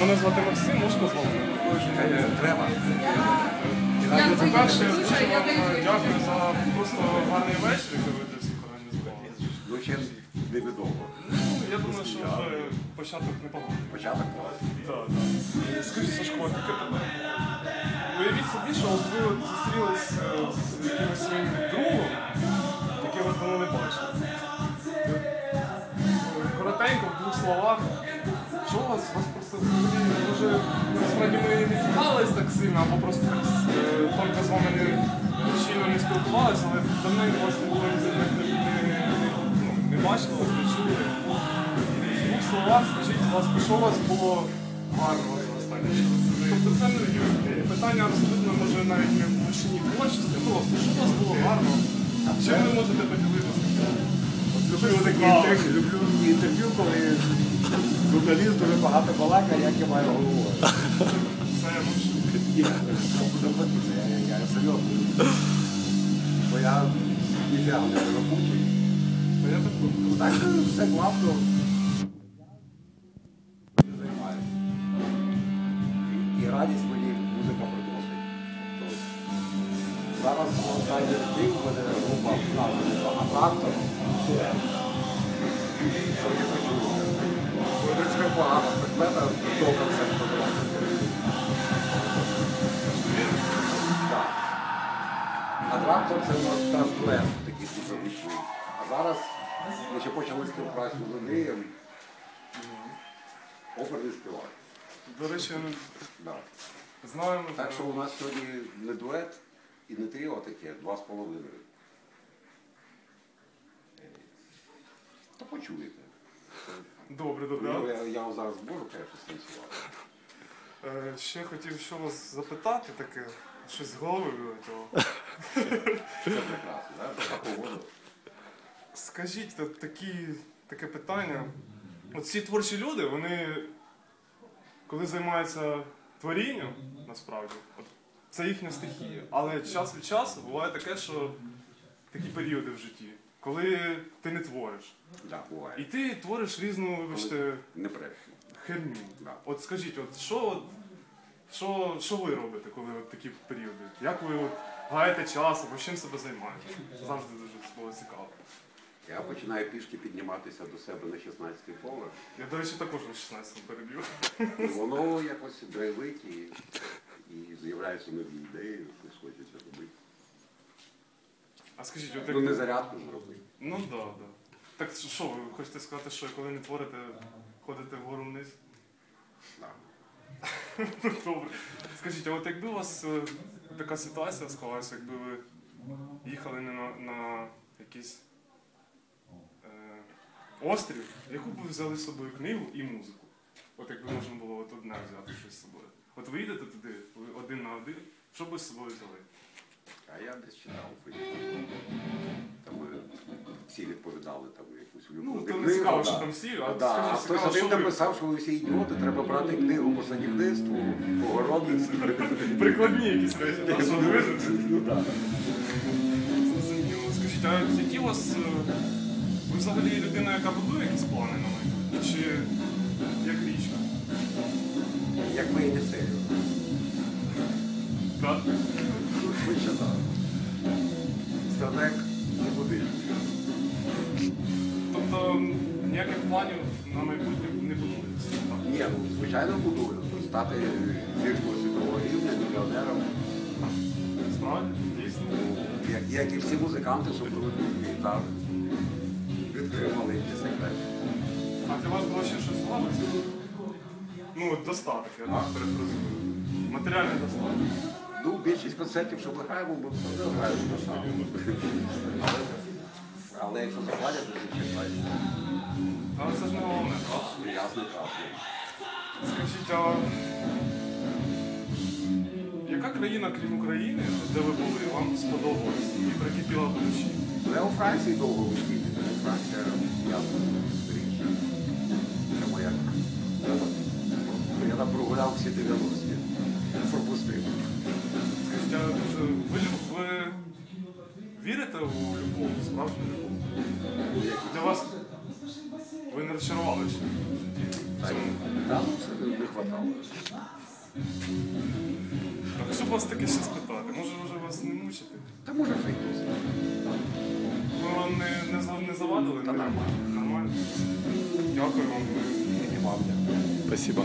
Мене звати Максим, можна знову? Е, Треба. По-перше, дуже вам дякую за просто гарний вечір, який ви десь організували. Ну, ще невідомо. Ну, я думаю, що вже початок непоганий. Початок. Так, так. Скажіть, Сашко, таке питання. Уявіть собі, що от ви от зустрілись е, з якимось своїм другом, який вас давно не бачили. Коротенько, в двох словах. Що у вас, у вас просто взагалі, може, насправді ми не цікавились так сильно, або просто е, тільки з вами не щільно не спілкувалися, але давненько вас не було не, не, не, не, ну, не бачили, вас не чули. В двох словах скажіть, у вас, що у вас було гарного за останній час? Тобто це не питання абсолютно може навіть не в вишині творчості, просто що у вас було гарно? Чим ви можете поділитися? Люблю такі інтерв'ю, коли журналіст дуже багато балакає, як я маю головою. Ну. Ні, я, серйозно. Бо я ніфіга не. Так все класно. І, радість мені музика приносить. Тобто, зараз останній день в мене група. Що я хочу? В принципі, погано предмета до концерту. Так. А трактор це у нас наш дует, такий супервічний. А зараз ми ще почали співпрацю з Андрієм. Оперний співак. До речі, Да. знаємо. Так що у нас сьогодні не дует і не тріо таке, два з половиною. Та почуєте. Добре, Ну, добре. я, я зараз можу, конечно, станцювати. Е, Ще хотів що вас запитати таке, щось з голови вилетіло. Це прекрасно, да? така погода. Скажіть такі, таке питання. От всі творчі люди, вони коли займаються творінням, насправді, от, це їхня стихія. Але час від часу буває таке, що такі періоди в житті, коли ти не твориш. Да, І ти твориш різну, вибачте, Не херню. Да. От скажіть, от що, от, що, що ви робите, коли от такі періоди? Як ви от, гаєте час або чим себе займаєте? Завжди дуже було цікаво. Я починаю пішки підніматися до себе на 16-й поверх. Я, до речі, також на 16 переб'ю. І воно якось драйвить і, і з'являються нові ідеї, щось хочеться робити. А скажіть, от Ну не як... зарядку зробити. Ну так, да, так. Да. Так що, ви хочете сказати, що коли не творите, ходите вгору вниз? Да. Добре. Скажіть, а от якби у вас е, така ситуація склалася, якби ви їхали не на, на якийсь е, острів, яку б ви взяли з собою книгу і музику? От якби можна було от одне взяти щось з собою. От ви їдете туди, ви один на один, що б ви з собою взяли? А я десь читав Фейсбук. Там е, всі відповідали там якусь Ну, улюблену то не цікаво, що там всі, а Да, а скажіть, хтось цікаво, що один ви написав, що ви всі ідіоти, треба брати книгу по садівництву, по городництву. прикладні якісь речі, а що ви? Ну. Зрозуміло. Скажіть, а які у вас. е, Ви взагалі людина, яка будує якісь плани на майбутнє? Чи як річка? Як ми і не серію. Так? Так. Стратег не буде. Тобто ніяких планів на майбутнє не будується. Ні, ну звичайно будую. Стати зіркою світового рівня, мільйонером. Справді? Дійсно? Як, як і всі музиканти, що проведуть гітари. Відкрив маленький секрет. А для вас було ще щось склалося? Ну, достаток, я так перефразую. Матеріальний достаток. Ну, більшість концертів, що ми граємо, ми все граємо. Але, якщо заплатять, то звичайно. Але це ж не головне? Ясно, так. Скажіть, а яка країна, крім України, де ви були, вам сподобалась і прикипіла до душі? Я у Франції довго висів. Франція, ясно. Це моя. Я там прогуляв всі 90-ті. Вірите у любов, справжню любов? Для вас ви не розчарували ще в цьому? там не хватало. Так, щоб вас таке ще спитати, може вже вас не мучити? Та може прийти. Ми вам не, не, за- не завадили? Та нормально. Нормально. Дякую вам. Вам дякую. Спасибо.